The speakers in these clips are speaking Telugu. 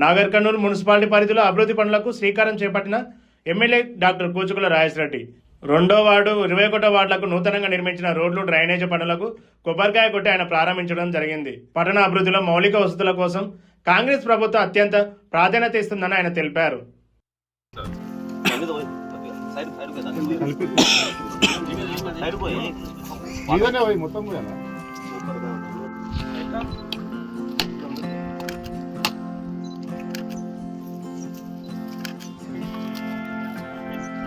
నాగర్ కర్నూలు మున్సిపాలిటీ పరిధిలో అభివృద్ధి పనులకు శ్రీకారం చేపట్టిన ఎమ్మెల్యే డాక్టర్ కూచుకుల రాజేశ్రెడ్డి. రెండో వార్డు ఇరవై ఒకటో వార్డులకు నూతనంగా నిర్మించిన రోడ్లు డ్రైనేజీ పనులకు కొబ్బరికాయ కొట్టి ఆయన ప్రారంభించడం జరిగింది. పట్టణ అభివృద్ధిలో మౌలిక వసతుల కోసం కాంగ్రెస్ ప్రభుత్వం అత్యంత ప్రాధాన్యత ఇస్తుందని ఆయన తెలిపారు. ఇదనే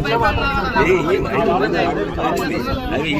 పోయాలా అవి